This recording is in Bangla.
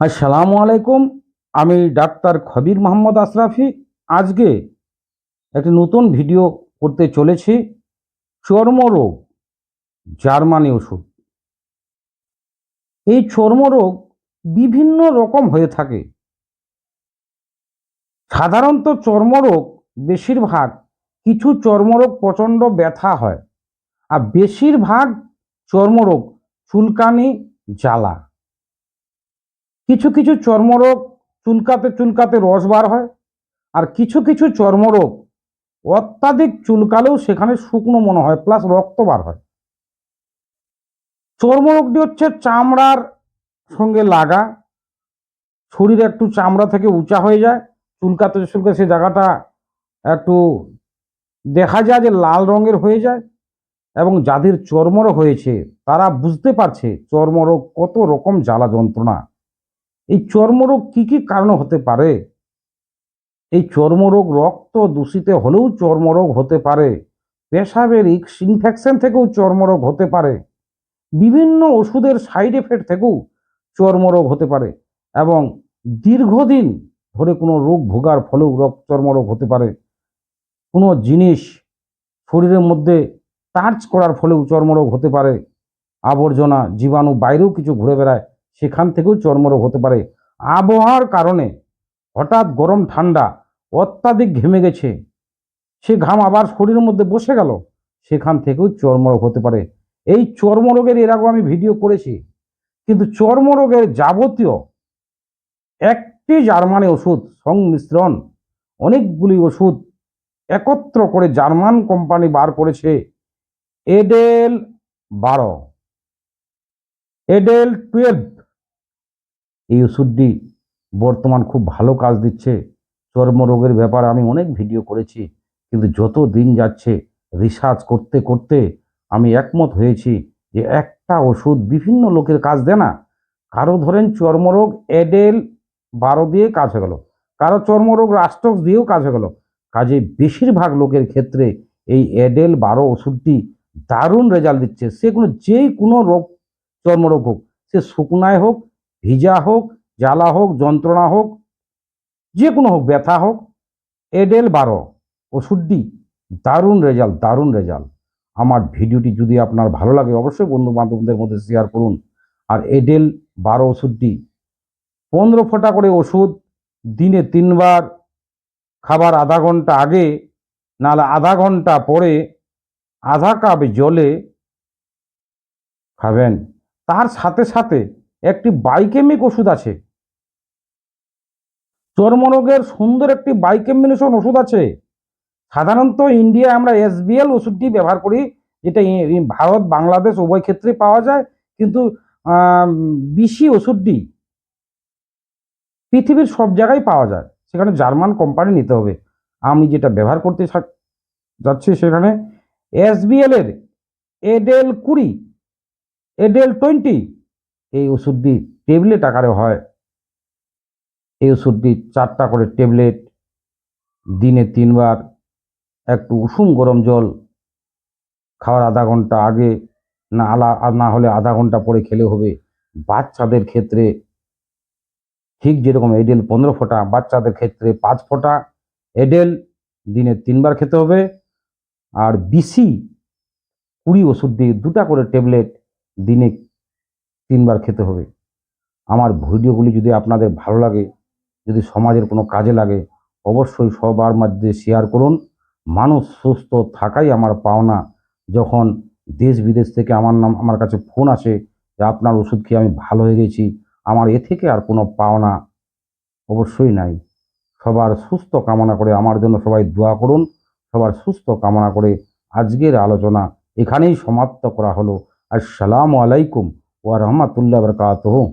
আসসালামু আলাইকুম, আমি ডাক্তার খবির মোহাম্মদ আশরাফি। আজকে একটি নতুন ভিডিও করতে চলেছি, চর্মরোগ, জার্মানি ওষুধ। এই চর্মরোগ বিভিন্ন রকম হয়ে থাকে। সাধারণত চর্মরোগ, বেশিরভাগ কিছু চর্মরোগ প্রচণ্ড ব্যথা হয়, আর বেশিরভাগ চর্মরোগ চুলকানি, জ্বালা। কিছু কিছু চর্মরোগ চুলকাতে চুলকাতে রস বার হয় আর কিছু কিছু চর্মরোগ অত্যাধিক চুলকালেও সেখানে শুকনো মনে হয় প্লাস রক্ত বার হয়। চর্মরোগটি হচ্ছে চামড়ার সঙ্গে লাগা। শরীরে একটু চামড়া থেকে উঁচা হয়ে যায়, চুলকাতে চুলকাতে সে জায়গাটা একটু দেখা যায় যে লাল রঙের হয়ে যায় এবং যাদের চর্মরোগ হয়েছে তারা বুঝতে পারছে চর্মরোগ কত রকম জ্বালা যন্ত্রণা। এই চর্মরোগ কি কি কারণে হতে পারে? এই চর্মরোগ রক্ত দূষিত হলেও চর্মরোগ হতে পারে। পেশাবের ইনফেকশন থেকেও চর্মরোগ হতে পারে। বিভিন্ন ওষুধের সাইড এফেক্ট থেকেও চর্মরোগ হতে পারে এবং দীর্ঘদিন ধরে কোনো রোগ ভোগার ফলেও রোগ চর্মরোগ হতে পারে। কোনো জিনিস শরীরের মধ্যে টাচ করার ফলেও চর্মরোগ হতে পারে। আবর্জনা, জীবাণু বাইরেও কিছু ঘুরে বেড়ায়। সেখান থেকেও চর্মরোগ হতে পারে। আবহাওয়ার কারণে হঠাৎ গরম, ঠান্ডা অত্যাধিক ঘেমে গেছে। সে ঘাম আবার শরীরের মধ্যে বসে গেল। সেখান থেকেও চর্মরোগ হতে পারে। এই চর্মরোগের এর আগেও আমি ভিডিও করেছি। কিন্তু চর্মরোগের যাবতীয় একটি জার্মানি ওষুধ সংমিশ্রণ, অনেকগুলি ওষুধ একত্র করে জার্মান কোম্পানি বার করেছে এডেল বারো। Adel twelve. এই ওষুধটি বর্তমান খুব ভালো কাজ দিচ্ছে। চর্মরোগের ব্যাপারে আমি অনেক ভিডিও করেছি, কিন্তু যত দিন যাচ্ছে রিসার্চ করতে করতে আমি একমত হয়েছি যে একটা ওষুধ বিভিন্ন লোকের কাজ দেয় না। কারও ধরেন চর্মরোগ এডেল বারো দিয়ে কাজ হয়ে গেল, কারও চর্মরোগ রাষ্ট্রক্স দিয়েও কাজ হয়ে গেল। কাজে বেশিরভাগ লোকের ক্ষেত্রে এই এডেল বারো ওষুধটি দারুণ রেজাল্ট দিচ্ছে। সে কোনো যেই কোনো রোগ, চর্মরোগ হোক, সে শুকনায় হোক ভিজা হোক, জ্বালা হোক, যন্ত্রণা হোক, যে কোনো হোক, ব্যথা হোক, এডেল বারো ওষুধটি দারুণ রেজাল্ট দারুণ রেজাল্ট। আমার ভিডিওটি যদি আপনার ভালো লাগে, অবশ্যই বন্ধু বান্ধবদের মধ্যে শেয়ার করুন। আর এডেল বারো ওষুধটি পনেরো ফোঁটা করে ওষুধ, দিনে তিনবার, খাবার আধা ঘণ্টা আগে, নাহলে আধা ঘণ্টা পরে, আধা কাপ জলে খাবেন। তার সাথে সাথে একটি বাইকেমিক ওষুধ আছে। চর্মরোগের সুন্দর একটি বাইকেমিনেশন ওষুধ আছে। সাধারণত ইন্ডিয়ায় আমরা এসবিএল ওষুধটি ব্যবহার করি, যেটা ভারত, বাংলাদেশ উভয় ক্ষেত্রে পাওয়া যায়। কিন্তু বিসি ওষুধটি পৃথিবীর সব জায়গায় পাওয়া যায়। সেখানে জার্মান কোম্পানি নিতে হবে। আমি যেটা ব্যবহার করতে যাচ্ছি সেখানে। এসবিএল এর এডেল কুড়ি এডেল টোয়েন্টি এই ওষুধটি ট্যাবলেট আকারে হয়। এই ওষুধটি চারটা করে ট্যাবলেট দিনে তিনবার, একটু উষুম গরম জল খাওয়ার আধা ঘণ্টা আগে, না আলা না হলে আধা ঘণ্টা পরে খেলে হবে। বাচ্চাদের ক্ষেত্রে ঠিক যেরকম এডেল পনেরো ফোঁটা, বাচ্চাদের ক্ষেত্রে পাঁচ ফোঁটা। এডেল দিনে তিনবার খেতে হবে। আর বিসি কুড়ি ওষুধ দিয়ে দুটা করে ট্যাবলেট দিনে তিনবার খেতে হবে। আমার ভিডিওগুলি যদি আপনাদের ভালো লাগে, যদি সমাজের কোনো কাজে লাগে, অবশ্যই সবার মধ্যে শেয়ার করুন। মানুষ সুস্থ থাকাই আমার পাওনা। যখন দেশ বিদেশ থেকে আমার নাম, আমার কাছে ফোন আসে যে আপনার ওষুধ খেয়ে আমি ভালো হয়ে গেছি, আমার এ থেকে আর কোনো পাওনা অবশ্যই নাই। সবার সুস্থ কামনা করে আমার জন্য সবাই দোয়া করুন। সবার সুস্থ কামনা করে আজকের আলোচনা এখানেই সমাপ্ত করা হলো। আসসালামু আলাইকুম। வரமத்துல்ல வரகாத்துவும்